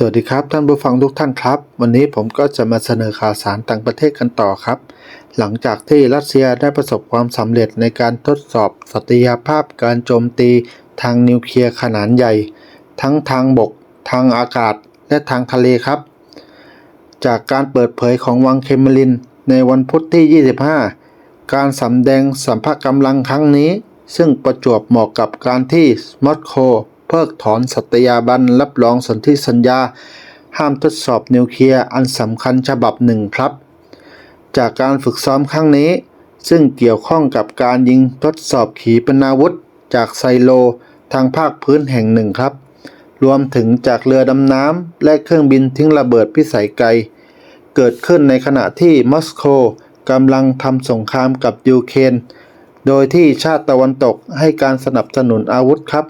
สวัสดีครับท่านผู้ฟังทุกท่านครับ วันนี้ผมก็จะมาเสนอข่าวสารต่างประเทศกันต่อครับ หลังจากที่รัสเซียได้ประสบความสำเร็จในการทดสอบศักยภาพการโจมตีทางนิวเคลียร์ขนาดใหญ่ ทั้งทางบก ทางอากาศ และทางทะเลครับ จากการเปิดเผยของวังเคมรินในวันพุธที่ 25 การสำแดงสัมภากำลังครั้งนี้ ซึ่งประจวบเหมาะกับการที่มอสโก เพิกถอนสัตยาบันรับรองสนธิสัญญา ห้ามทดสอบนิวเคลียร์อันสำคัญฉบับหนึ่งครับ จากการฝึกซ้อมครั้งนี้ ซึ่งเกี่ยวข้องกับการยิงทดสอบขีปนาวุธ จากไซโลทางภาคพื้นแห่งหนึ่งครับ รวมถึงจากเรือดำน้ำและเครื่องบินทิ้งระเบิดพิสัยไกล เกิดขึ้นในขณะที่มอสโกกำลังทำสงครามกับยูเครนโดยที่ชาติตะวันตกให้การสนับสนุนอาวุธครับ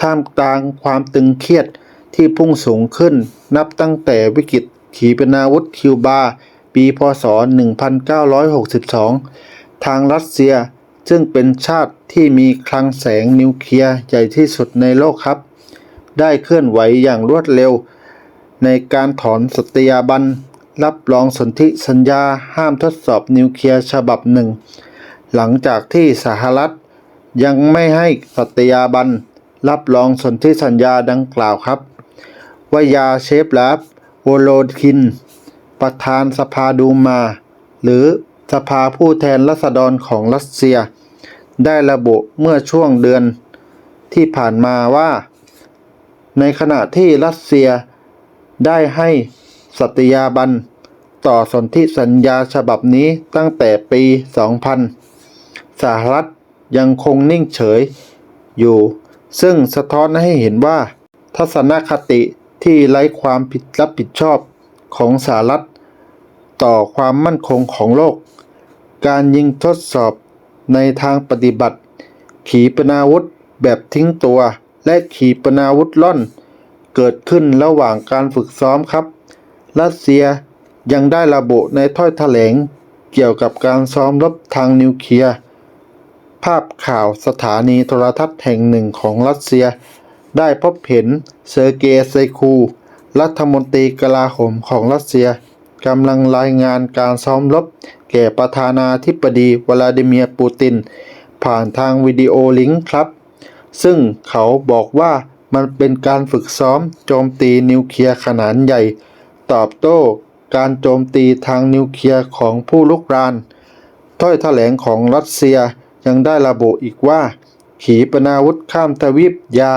ท่ามกลางความตึงเครียดที่พุ่งสูงขึ้น นับตั้งแต่วิกฤตขีปนาวุธคิวบา ปี พศ 1962 ทางรัสเซียซึ่งเป็นชาติที่มีคลังแสงนิวเคลียร์ใหญ่ที่สุดในโลกครับ ได้เคลื่อนไหวอย่างรวดเร็ว ในการถอนสตยาบัน รับรองสนธิสัญญาห้ามทดสอบนิวเคลียร์ฉบับหนึ่ง หลังจากที่สหรัฐยังไม่ให้สตยาบัน รับรองสนธิสัญญาดังกล่าวครับวายาเชฟลาฟโวโลคิน ประธานสภาดูมา หรือสภาผู้แทนรัษฎรของรัสเซีย ได้ระบุเมื่อช่วงเดือนที่ผ่านมาว่า ในขณะที่รัสเซียได้ให้สัตยาบันต่อสนธิสัญญาฉบับนี้ตั้งแต่ปี 2000 สหรัฐยังคงนิ่งเฉยอยู่ ซึ่งสะท้อนให้เห็นว่า ทัศนคติที่ไร้ความผิดรับผิดชอบของสหรัฐ ต่อความมั่นคงของโลก การยิงทดสอบในทางปฏิบัติ ขีปนาวุธแบบทิ้งตัว และขีปนาวุธล่อน เกิดขึ้นระหว่างการฝึกซ้อมครับ รัสเซียยังได้ระบุในถ้อยแถลงเกี่ยวกับการซ้อมรบทางนิวเคลียร์ ภาพข่าวสถานีโทรทัศน์แห่งหนึ่งของรัสเซีย ได้พบเห็นเซอร์เกย์ไซคู รัฐมนตรีกลาโหมของรัสเซียกำลังรายงานการซ้อมรบแก่ประธานาธิบดีวลาดิเมียร์ปูติน ผ่านทางวิดีโอลิงก์ครับ ซึ่งเขาบอกว่ามันเป็นการฝึกซ้อมโจมตีนิวเคลียร์ขนาดใหญ่ ตอบโต้การโจมตีทางนิวเคลียร์ของผู้ลุกราน ถ้อยแถลงของรัสเซีย ยังได้ระบุอีกว่า ขีปนาวุธข้ามทวีปยา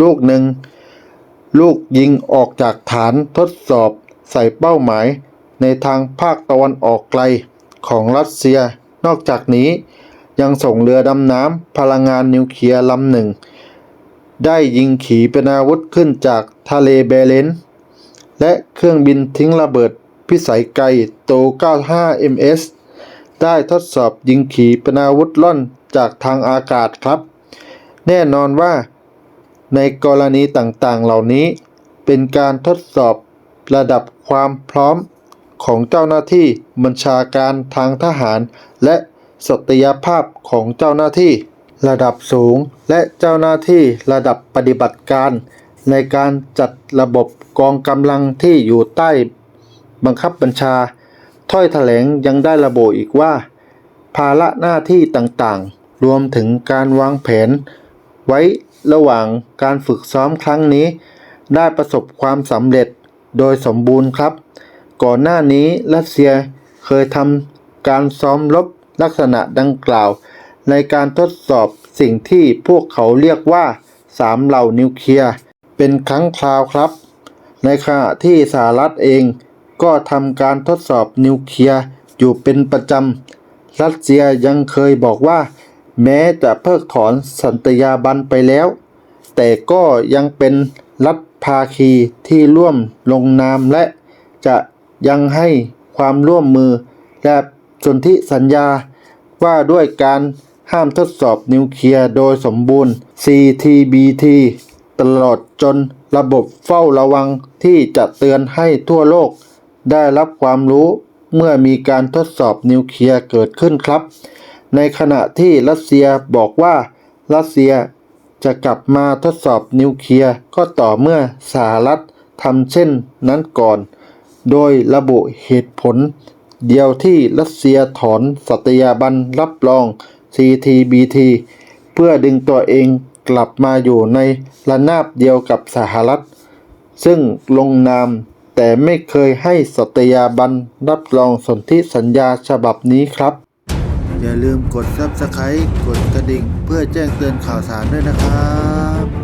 ลูกหนึ่ง ลูกยิงออกจากฐานทดสอบใส่เป้าหมายในทางภาคตะวันออกไกลของรัสเซีย นอกจากนี้ยังส่งเรือดำน้ำพลังงานนิวเคลียร์ลำหนึ่ง ได้ยิงขีปนาวุธขึ้นจากทะเลเบเลน และเครื่องบินทิ้งระเบิดพิสัยไกลโต 95 ms ได้ทดสอบยิงขีปนาวุธล่อนจากทางอากาศครับ แน่นอนว่า ในกรณีต่างๆ เหล่านี้ เป็นการทดสอบระดับความพร้อมของเจ้าหน้าที่บัญชาการทางทหาร และสตยภาพของเจ้าหน้าที่ ระดับสูงและเจ้าหน้าที่ระดับปฏิบัติการ ในการจัดระบบกองกำลังที่อยู่ใต้บังคับบัญชา ถ้อยแถลงยังได้ระบุอีกว่า ภาระหน้าที่ต่างๆ รวมถึงการวางแผน ไว้ระหว่างการฝึกซ้อมครั้งนี้ ได้ประสบความสำเร็จโดยสมบูรณ์ครับ ก่อนหน้านี้รัสเซียเคยทำการซ้อมรบลักษณะดังกล่าว ในการทดสอบสิ่งที่พวกเขาเรียกว่าสามเหล่านิวเคลียร์เป็นครั้งคราวครับ ในขณะที่สหรัฐเอง ก็ทำการทดสอบนิวเคลียร์อยู่เป็นประจำ รัสเซียยังเคยบอกว่า แม้จะเพิกถอนสันตยาบันไปแล้ว แต่ก็ยังเป็นรัฐภาคีที่ร่วมลงนามและจะยังให้ความร่วมมือ และสนธิสัญญาว่าด้วยการห้ามทดสอบนิวเคลียร์โดยสมบูรณ์ CTBT ตลอดจนระบบเฝ้าระวังที่จะเตือนให้ทั่วโลก ได้รับความรู้เมื่อมีการทดสอบนิวเคลียร์เกิดขึ้นครับ ในขณะที่รัสเซียบอกว่ารัสเซียจะกลับมาทดสอบนิวเคลียร์ก็ต่อเมื่อสหรัฐทำเช่นนั้นก่อน โดยระบุเหตุผล เดียวที่รัสเซียถอนสัตยาบันรับรอง CTBT เพื่อดึงตัวเองกลับมาอยู่ในระนาบเดียวกับสหรัฐ ซึ่งลงนาม แต่ไม่เคยให้สตยาบันรับรองสนธิสัญญาฉบับนี้ครับ อย่าลืมกด Subscribe กดกระดิ่ง เพื่อแจ้งเตือนข่าวสารด้วยนะครับ